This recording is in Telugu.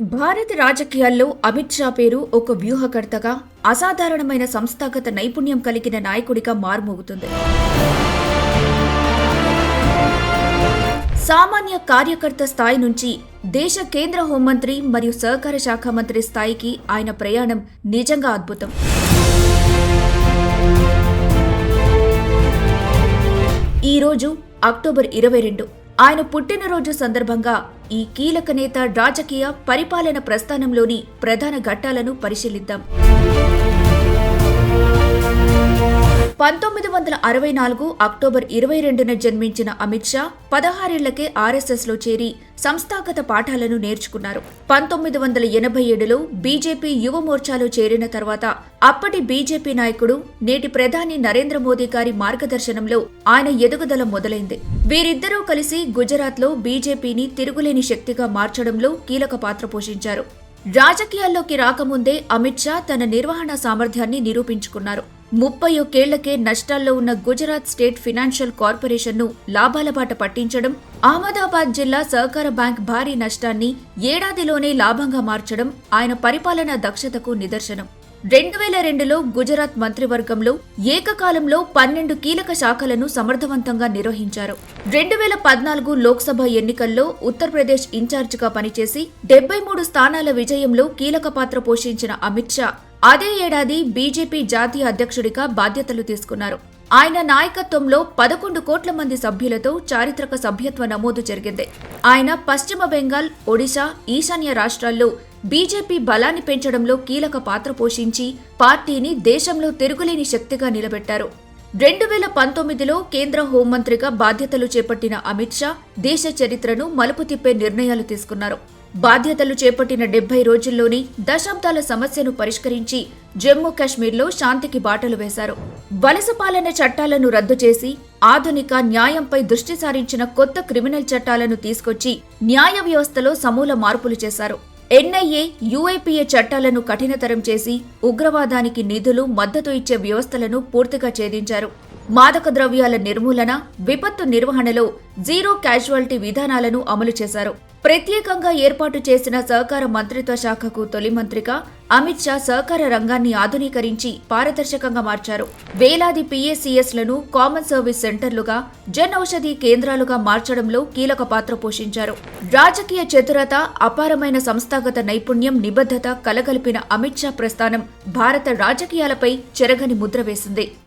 భారత రాజకీయాల్లో అమిత్ షా పేరు ఒక వ్యూహకర్తగా అసాధారణమైన సంస్థాగత నైపుణ్యం కలిగిన నాయకుడిగా మారుమోగుతుంది. సామాన్య కార్యకర్త స్థాయి నుంచి దేశ కేంద్ర హోంమంత్రి మరియు సహకార శాఖ మంత్రి స్థాయికి ఆయన ప్రయాణం నిజంగా అద్భుతం. ఈ రోజు అక్టోబర్ ఇరవై రెండు. ఆయన పుట్టినరోజు సందర్భంగా ఈ కీలక నేత రాజకీయ పరిపాలన ప్రస్థానంలోని ప్రధాన ఘట్టాలను పరిశీలిద్దాం. పంతొమ్మిది వందల అరవై నాలుగు అక్టోబర్ ఇరవై రెండున జన్మించిన అమిత్ షా పదహారేళ్ళకే ఆర్ఎస్ఎస్లో చేరి సంస్థాగత పాఠాలను నేర్చుకున్నారు. పంతొమ్మిది వందల ఎనభై ఏడులో బీజేపీ యువ మోర్చాలో చేరిన తర్వాత అప్పటి బీజేపీ నాయకుడు నేటి ప్రధాని నరేంద్ర మోదీ గారి మార్గదర్శనంలో ఆయన ఎదుగుదల మొదలైంది. వీరిద్దరూ కలిసి గుజరాత్లో బీజేపీని తిరుగులేని శక్తిగా మార్చడంలో కీలక పాత్ర పోషించారు. రాజకీయాల్లోకి రాకముందే అమిత్ షా తన నిర్వహణ సామర్థ్యాన్ని నిరూపించుకున్నారు. ముప్పై ఒకేళ్ళకే నష్టాల్లో ఉన్న గుజరాత్ స్టేట్ ఫినాన్షియల్ కార్పొరేషన్ను లాభాల బాట పట్టించడం అహ్మదాబాద్ జిల్లా సహకార బ్యాంక్ భారీ నష్టాన్ని ఏడాదిలోనే లాభంగా మార్చడం ఆయన పరిపాలనా దక్షతకు నిదర్శనం. రెండు వేల రెండులో గుజరాత్ మంత్రివర్గంలో ఏకకాలంలో పన్నెండు కీలక శాఖలను సమర్థవంతంగా నిర్వహించారు. రెండు వేల పద్నాలుగు లోక్సభ ఎన్నికల్లో ఉత్తరప్రదేశ్ ఇన్ఛార్జిగా పనిచేసి డెబ్బై మూడు స్థానాల విజయంలో కీలక పాత్ర పోషించిన అమిత్ షా అదే ఏడాది బీజేపీ జాతీయ అధ్యక్షుడిగా బాధ్యతలు తీసుకున్నారు. ఆయన నాయకత్వంలో పదకొండు కోట్ల మంది సభ్యులతో చారిత్రక సభ్యత్వ నమోదు జరిగింది. ఆయన పశ్చిమ బెంగాల్ ఒడిశా ఈశాన్య రాష్ట్రాల్లో బీజేపీ బలాన్ని పెంచడంలో కీలక పాత్ర పోషించి పార్టీని దేశంలో తిరుగులేని శక్తిగా నిలబెట్టారు. రెండు వేల పంతొమ్మిదిలో కేంద్ర హోంమంత్రిగా బాధ్యతలు చేపట్టిన అమిత్ షా దేశ చరిత్రను మలుపు తిప్పే నిర్ణయాలు తీసుకున్నారు. బాధ్యతలు చేపట్టిన డెబ్బై రోజుల్లోనే దశాబ్దాల సమస్యను పరిష్కరించి జమ్మూ కాశ్మీర్లో శాంతికి బాటలు వేశారు. వలస పాలన చట్టాలను రద్దు చేసి ఆధునిక న్యాయంపై దృష్టి సారించిన కొత్త క్రిమినల్ చట్టాలను తీసుకొచ్చి న్యాయ వ్యవస్థలో సమూల మార్పులు చేశారు. ఎన్ఐఏ యుఐపిఏ చట్టాలను కఠినతరం చేసి ఉగ్రవాదానికి నిధులు మద్దతు ఇచ్చే వ్యవస్థలను పూర్తిగా ఛేదించారు. మాదక ద్రవ్యాల నిర్మూలన విపత్తు నిర్వహణలో జీరో క్యాజువాలిటీ విధానాలను అమలు చేశారు. ప్రత్యేకంగా ఏర్పాటు చేసిన సహకార మంత్రిత్వ శాఖకు తొలి మంత్రిగా అమిత్ షా సహకార రంగాన్ని ఆధునీకరించి పారదర్శకంగా మార్చారు. వేలాది పీఏసీఎస్లను కామన్ సర్వీస్ సెంటర్లుగా జన్ ఔషధి కేంద్రాలుగా మార్చడంలో కీలక పాత్ర పోషించారు. రాజకీయ చతురత అపారమైన సంస్థాగత నైపుణ్యం నిబద్ధత కలగలిపిన అమిత్ షా ప్రస్థానం భారత రాజకీయాలపై చెరగని ముద్ర వేసింది.